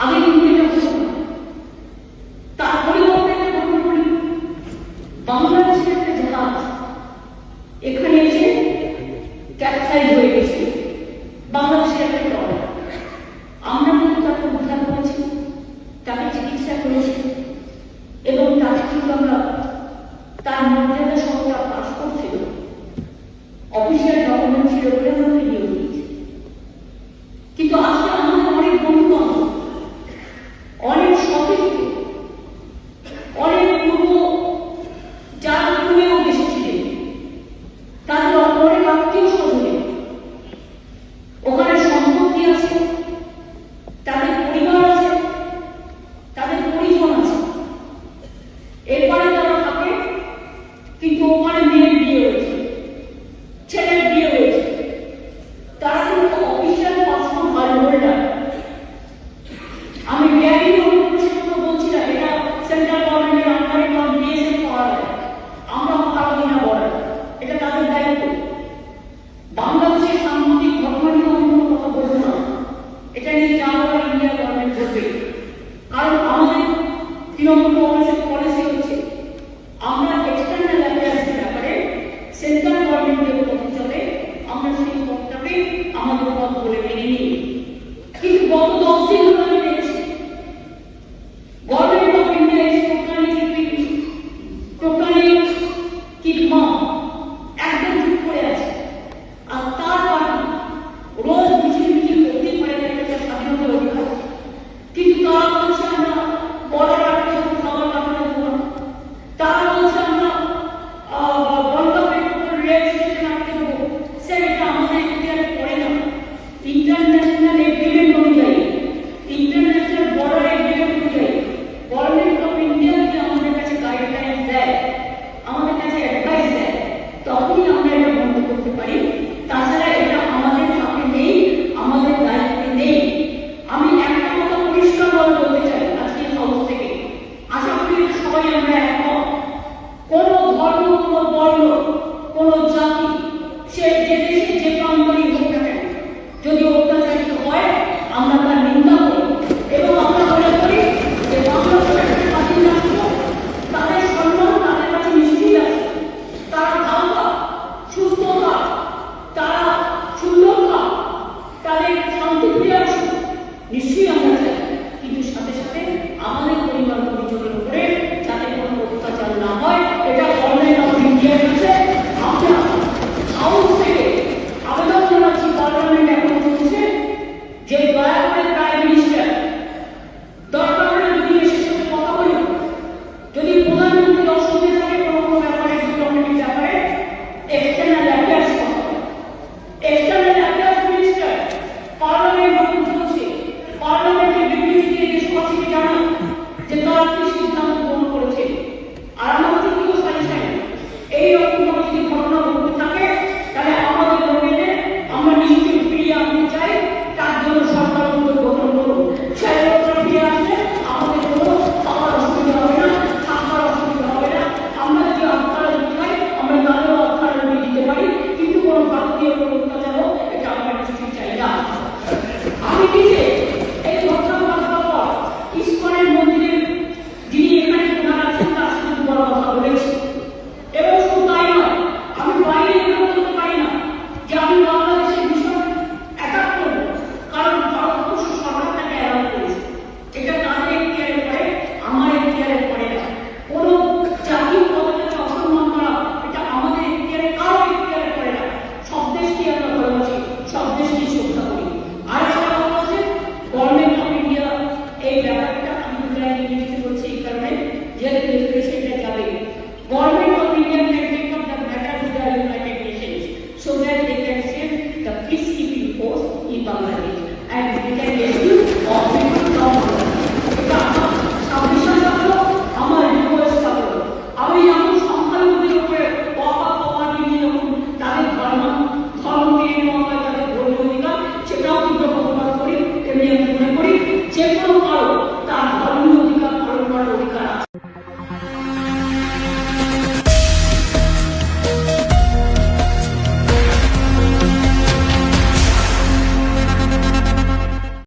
আগে কিন্তু এটা তার পরিবর্তে গ্রহণ করি বাংলাদেশের একটা জাহাজ এখানে এসে ক্যাপসাইজ হয়ে গেছে। বাংলাদেশের একটা আমরা কিন্তু তাকে উদ্ধার করেছি, তাকে চিকিৎসা করেছি এবং তাকে কিন্তু আমরা তার মর্যাদা সবটা পাস করছিল অফিসিয়াল ডকুমেন্ট ছিল বলে করে কিন্তু গত